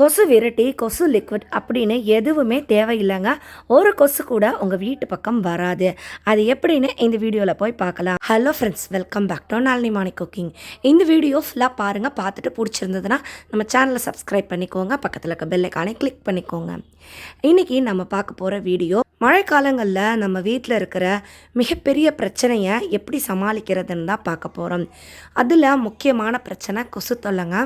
கொசு விரட்டி கொசு லிக்விட் அப்படின்னு எதுவுமே தேவையில்லைங்க. ஒரு கொசு கூட உங்கள் வீட்டு பக்கம் வராது. அது எப்படின்னு இந்த வீடியோவில் போய் பார்க்கலாம். Hello friends welcome back to Nalini morning cooking இந்த வீடியோ ஃபுல்லாக பாருங்கள் பார்த்துட்டு பிடிச்சிருந்ததுன்னா நம்ம சேனலை சப்ஸ்கிரைப் பண்ணிக்கோங்க. பக்கத்தில் இருக்க பெல்லைக்கானே கிளிக் பண்ணிக்கோங்க. இன்றைக்கி நம்ம பார்க்க போகிற வீடியோ மழைக்காலங்களில் நம்ம வீட்டில் இருக்கிற மிகப்பெரிய பிரச்சனையை எப்படி சமாளிக்கிறதுன்னு தான் பார்க்க போகிறோம் அதில் முக்கியமான பிரச்சனை கொசு தொல்லைங்க.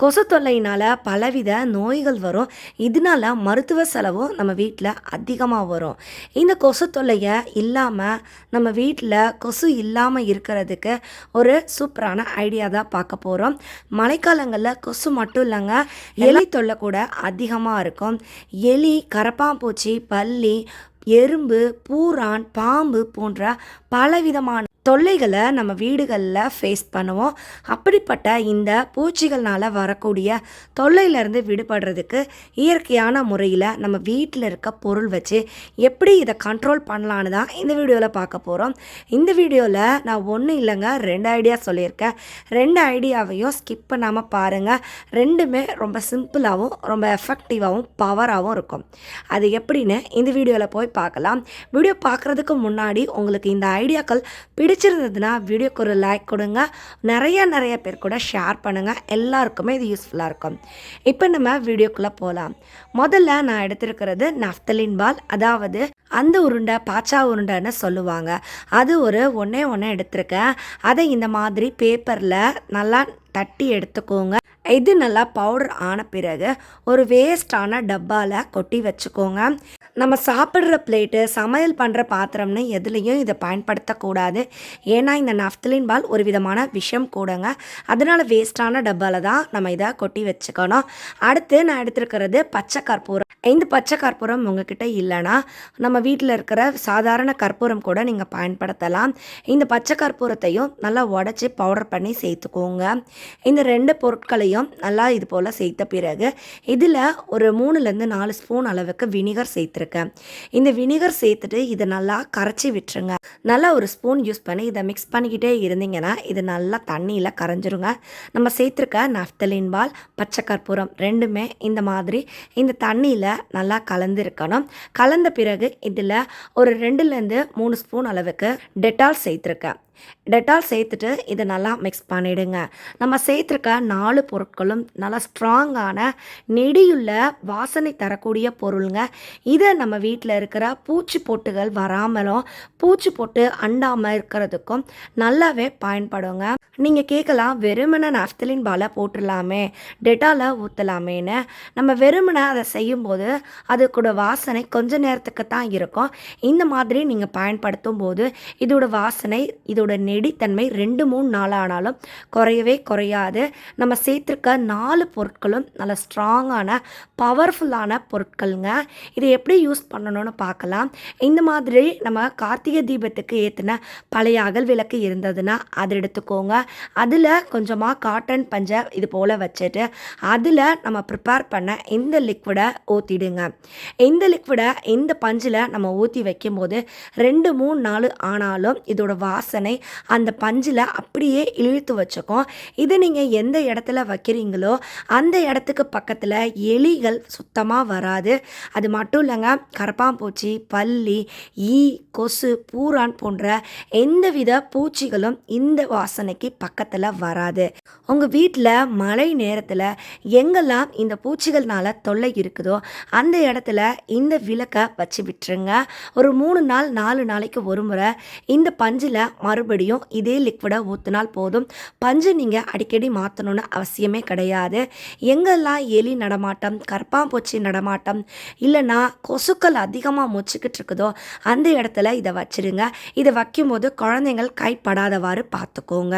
கொசு தொல்லையினால் பலவித நோய்கள் வரும். இதனால மருத்துவ செலவும் நம்ம வீட்டில் அதிகமாக வரும். இந்த கொசு தொல்லையை இல்லாமல் நம்ம வீட்டில் கொசு இல்லாமல் இருக்கிறதுக்கு ஒரு சூப்பரான ஐடியா தான் பார்க்க போகிறோம் மழைக்காலங்களில் கொசு மட்டும் இல்லைங்க எலி தொல்லை கூட அதிகமாக இருக்கும். எலி கரப்பாம்பூச்சி பல்லி எறும்பு பூரான் பாம்பு போன்ற பலவிதமான தொல்லைகளை நம்ம வீடுகளில் ஃபேஸ் பண்ணுவோம். அப்படிப்பட்ட இந்த பூச்சிகள்னால் வரக்கூடிய தொல்லையிலேருந்து விடுபடுறதுக்கு இயற்கையான முறையில் நம்ம வீட்டில் இருக்க பொருள் வச்சு எப்படி இதை கண்ட்ரோல் பண்ணலான்னு தான் இந்த வீடியோவில் பார்க்க போகிறோம் இந்த வீடியோவில் நான் ஒன்றும் இல்லைங்க ரெண்டு ஐடியா சொல்லியிருக்கேன். ரெண்டு ஐடியாவையும் ஸ்கிப் பண்ணாமல் பாருங்கள் ரெண்டுமே ரொம்ப சிம்பிளாகவும் ரொம்ப எஃபெக்டிவாகவும் பவராகவும் இருக்கும். அது எப்படின்னு இந்த வீடியோவில் போய் பார்க்கலாம். வீடியோ பார்க்குறதுக்கு முன்னாடி உங்களுக்கு இந்த ஐடியாக்கள் பிடிச்சிருந்ததுன்னா வீடியோக்கு ஒரு லைக் கொடுங்க. நிறைய நிறைய பேர் கூட ஷேர் பண்ணுங்கள் எல்லாருக்குமே இது யூஸ்ஃபுல்லாக இருக்கும். இப்போ நம்ம வீடியோக்குள்ளே போகலாம் முதல்ல நான் எடுத்திருக்கிறது நஃப்தலின் பால். அதாவது அந்த உருண்டை பாச்சா உருண்டைன்னு சொல்லுவாங்க. அது ஒரு ஒன்றே ஒன்று எடுத்திருக்கேன். அதை இந்த மாதிரி பேப்பரில் நல்லா தட்டி எடுத்துக்கோங்க. இது நல்லா பவுடர் ஆன பிறகு ஒரு வேஸ்டான டப்பாவில் கொட்டி வச்சுக்கோங்க. நம்ம சாப்பிட்ற பிளேட்டு சமையல் பண்ணுற பாத்திரம்னு எதுலேயும் இதை பயன்படுத்தக்கூடாது. ஏன்னா இந்த நஃப்தலின் பால் ஒரு விதமான விஷம் கூடங்க. அதனால் வேஸ்டான டப்பாவில் தான் நம்ம இதை கொட்டி வச்சுக்கணும். அடுத்து நான் எடுத்துருக்கிறது பச்சை கற்பூரம். இந்த பச்சை கற்பூரம் உங்ககிட்ட இல்லைன்னா நம்ம வீட்டில் இருக்கிற சாதாரண கற்பூரம் கூட நீங்கள் பயன்படுத்தலாம். இந்த பச்சை கற்பூரத்தையும் நல்லா உடச்சி பவுடர் பண்ணி சேர்த்துக்கோங்க. இந்த ரெண்டு பொருட்களையும் நல்லா இது போல் சேர்த்த பிறகு இதில் ஒரு மூணுலேருந்து நாலு ஸ்பூன் அளவுக்கு வினிகர் சேர்த்துருக்கேன் இந்த வினிகர் சேர்த்துட்டு இதை நல்லா கரைச்சி விட்டுருங்க. நல்லா ஒரு ஸ்பூன் யூஸ் பண்ணி இதை மிக்ஸ் பண்ணிக்கிட்டே இருந்தீங்கன்னா இது நல்லா தண்ணியில் கரைஞ்சிருங்க. நம்ம சேர்த்துருக்க நஃப்தலின் பால் பச்சை கற்பூரம் ரெண்டுமே இந்த மாதிரி இந்த தண்ணியில் நல்லா கலந்துருக்கணும். கலந்த பிறகு இதில் ஒரு ரெண்டுலேருந்து மூணு ஸ்பூன் அளவுக்கு டெட்டால் சேர்த்துருக்கேன். டெட்டால் சேர்த்துட்டு இதை நல்லா மிக்ஸ் பண்ணிவிடுங்க நம்ம சேர்த்துருக்க நாலு பொருட்களும் நல்லா ஸ்ட்ராங்கான நெடியுள்ள வாசனை தரக்கூடிய பொருளுங்க. இதை நம்ம வீட்டில் இருக்கிற பூச்சி பொட்டுகள் வராமலும் பூச்சி பொட்டு அண்டாமல் இருக்கிறதுக்கும் நல்லாவே பயன்படுங்க. நீங்கள் கேட்கலாம் வெறுமனை நஃப்தலின் பாலை போட்டுடலாமே டெட்டாலை ஊற்றலாமேன்னு நம்ம வெறுமனை அதை செய்யும்போது அது கூட வாசனை கொஞ்ச நேரத்துக்கு தான் இருக்கும். இந்த மாதிரி நீங்கள் பயன்படுத்தும் போது இதோட வாசனை இதோட நெடித்தன்மை ரெண்டு மூணு நாள் ஆனாலும் குறையவே குறையாது. நம்ம சேர்த்துருக்க நாலு பொருட்களும் நல்ல ஸ்ட்ராங்கான பவர்ஃபுல்லான பொருட்களுங்க. இதை எப்படி யூஸ் பண்ணணும்னு பார்க்கலாம். இந்த மாதிரி நம்ம கார்த்திகை தீபத்துக்கு ஏற்றின பழைய அகல் விளக்கு இருந்ததுன்னா அதை எடுத்துக்கோங்க. அதில் கொஞ்சமாக காட்டன் பஞ்சை இது போல் வச்சுட்டு அதில் நம்ம ப்ரிப்பேர் பண்ண இந்த லிக்விடை ஊற்றிடுங்க இந்த லிக்விடை இந்த பஞ்சில் நம்ம ஊற்றி வைக்கும்போது ரெண்டு மூணு நாள் ஆனாலும் இதோட வாசனை அந்த பஞ்சில் அப்படியே இழுத்து வச்சுக்கும். இது நீங்கள் எந்த இடத்துல வைக்கிறீங்களோ அந்த இடத்துக்கு பக்கத்தில் எலிகள் சுத்தமாக வராது. அது மட்டும் இல்லைங்க கரப்பாம்பூச்சி பல்லி ஈ கொசு பூரான் போன்ற எந்தவித பூச்சிகளும் இந்த வாசனைக்கு பக்கத்தில் வராது. உங்கள் வீட்டில் மழை நேரத்தில் எங்கெல்லாம் இந்த பூச்சிகள்னால தொல்லை இருக்குதோ அந்த இடத்துல இந்த விளக்கை வச்சு விட்டுருங்க. ஒரு மூணு நாள் நாலு நாளைக்கு ஒரு முறை இந்த பஞ்சில் மறுபடியும் இதே லிக்விடை ஊற்றினால் போதும். பஞ்சு நீங்கள் அடிக்கடி மாற்றணும்னு அவசியமே கிடையாது. எங்கெல்லாம் எலி நடமாட்டம் கற்பாம்பூச்சி நடமாட்டம் இல்லைன்னா கொசுக்கள் அதிகமாக மொச்சிக்கிட்டு இருக்குதோ அந்த இடத்துல இதை வச்சுருங்க இதை வைக்கும்போது குழந்தைங்கள் கைப்படாதவாறு பார்த்துக்கோங்க.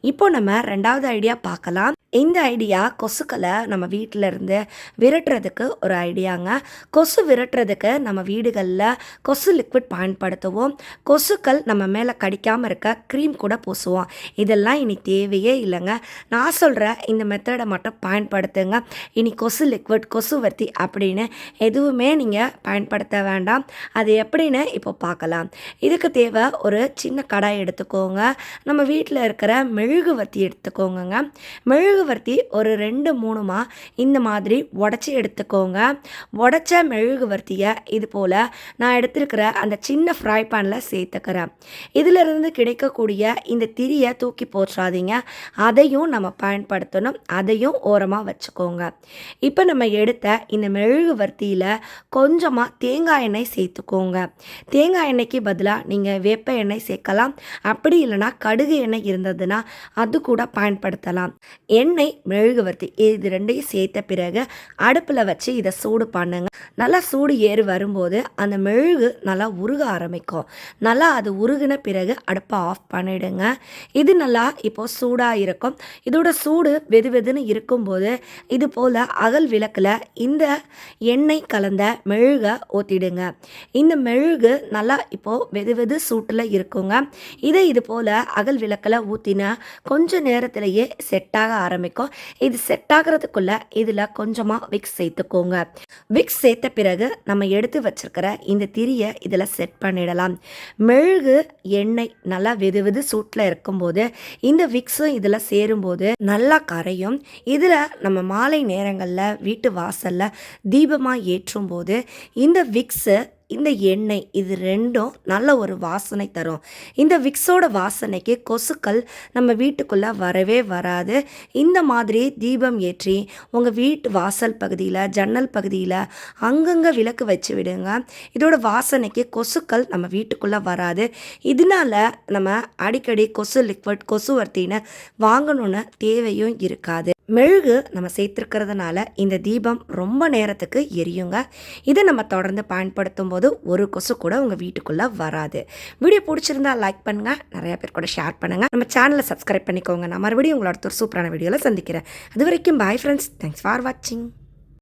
இப்போ நம்ம ரெண்டாவது ஐடியா பார்க்கலாம். இந்த ஐடியா கொசுக்களை நம்ம வீட்டில் இருந்து விரட்டுறதுக்கு ஒரு ஐடியாங்க கொசு விரட்டுறதுக்கு நம்ம வீடுகளில் கொசு லிக்விட் பயன்படுத்துவோம். கொசுக்கள் நம்ம மேலே கடிக்காமல் இருக்க க்ரீம் கூட பூசுவோம். இதெல்லாம் இனி தேவையே இல்லைங்க. நான் சொல்கிற இந்த மெத்தடை மட்டும் பயன்படுத்துங்க. இனி கொசு லிக்விட் கொசுவர்த்தி அப்படின்னு எதுவுமே நீங்கள் பயன்படுத்த வேண்டாம். அது எப்படின்னு இப்போ பார்க்கலாம். இதுக்கு தேவை ஒரு சின்ன கடாய் எடுத்துக்கோங்க. நம்ம வீட்டில் இருக்கிற மெழுகுவர்த்தி எடுத்துக்கோங்கங்க. மெழுகுவர்த்தி ஒரு ரெண்டு மூணுமா? இந்த மாதிரி உடச்சி எடுத்துக்கோங்க. உடச்ச மெழுகுவர்த்தியை இது போல் நான் எடுத்திருக்கிற அந்த சின்ன ஃப்ரை பேனில் சேர்த்துக்கிறேன். இதிலிருந்து கிடைக்கக்கூடிய இந்த திரியை தூக்கி போற்றாதீங்க. அதையும் நம்ம பயன்படுத்தணும். அதையும் ஓரமாக வச்சுக்கோங்க. இப்போ நம்ம எடுத்த இந்த மெழுகுவர்த்தியில் கொஞ்சமாக தேங்காய் எண்ணெய் சேர்த்துக்கோங்க. தேங்காய் எண்ணெய்க்கு பதிலாக நீங்கள் வேப்ப எண்ணெய் சேர்க்கலாம். அப்படி இல்லைன்னா கடுகு எண்ணெய் இருந்ததுன்னா அது கூட பயன்படுத்தலாம். எண்ணெய் மெழுகுவர்த்தி இது ரெண்டையும் சேர்த்த பிறகு அடுப்பில் வச்சு இதை சூடு பண்ணுங்க. நல்லா சூடு ஏறி வரும்போது அந்த மெழுகு நல்லா உருக ஆரம்பிக்கும். நல்லா அது உருகின பிறகு அடுப்பை ஆஃப் பண்ணிடுங்க. இது நல்லா இப்போது சூடாக இருக்கும். இதோட சூடு வெது வெதுன்னு இருக்கும்போது இது போல் அகல் விளக்கில் இந்த எண்ணெய் கலந்த மெழுகை ஊற்றிடுங்க இந்த மெழுகு நல்லா இப்போது வெது வெது சூட்டில் இருக்குங்க. இதை இது போல் அகல் விளக்கில் ஊற்றின கொஞ்ச நேரத்திலேயே செட் ஆக ஆரம்பிக்கும். இது செட் ஆகிறதுக்குள்ள இதில் கொஞ்சமாக விக்ஸ் சேர்த்துக்கோங்க. விக்ஸ் சேர்த்த பிறகு நம்ம எடுத்து வச்சிருக்கிற இந்த திரியை இதில் செட் பண்ணிடலாம். மெழுகு எண்ணெய் நல்லா வெது வெது சூட்டில் இருக்கும்போது இந்த விக்ஸும் இதில் சேரும்போது நல்லா கரையும். இதில் நம்ம மாலை நேரங்களில் வீட்டு வாசலில் தீபமாக ஏற்றும் போது இந்த விக்ஸு இந்த எண்ணெய் இது ரெண்டும் நல்ல ஒரு வாசனை தரும். இந்த விக்ஸோட வாசனைக்கு கொசுக்கள் நம்ம வீட்டுக்குள்ளே வரவே வராது. இந்த மாதிரி தீபம் ஏற்றி உங்கள் வீட்டு வாசல் பகுதியில் ஜன்னல் பகுதியில் அங்கங்கே விளக்கு வச்சு விடுங்க. இதோட வாசனைக்கு கொசுக்கள் நம்ம வீட்டுக்குள்ளே வராது. இதனால நம்ம அடிக்கடி கொசு லிக்விட் கொசுவர்த்தின்னு வாங்கணும்னு தேவையும் இருக்காது. மெழுகு நம்ம சேர்த்துருக்கிறதுனால இந்த தீபம் ரொம்ப நேரத்துக்கு எரியுங்க. இதை நம்ம தொடர்ந்து பயன்படுத்தும் போது ஒரு கொசு கூட உங்கள் வீட்டுக்குள்ளே வராது. வீடியோ பிடிச்சிருந்தா லைக் பண்ணுங்கள் நிறைய பேர் கூட ஷேர் பண்ணுங்கள் நம்ம சேனலை சப்ஸ்கிரைப் பண்ணிக்கோங்க. நான் மறுபடியும் உங்களோட ஒரு சூப்பரான வீடியோவில் சந்திக்கிறேன். அது வரைக்கும் பாய் ஃப்ரெண்ட்ஸ் தேங்க்ஸ் ஃபார் வாட்சிங்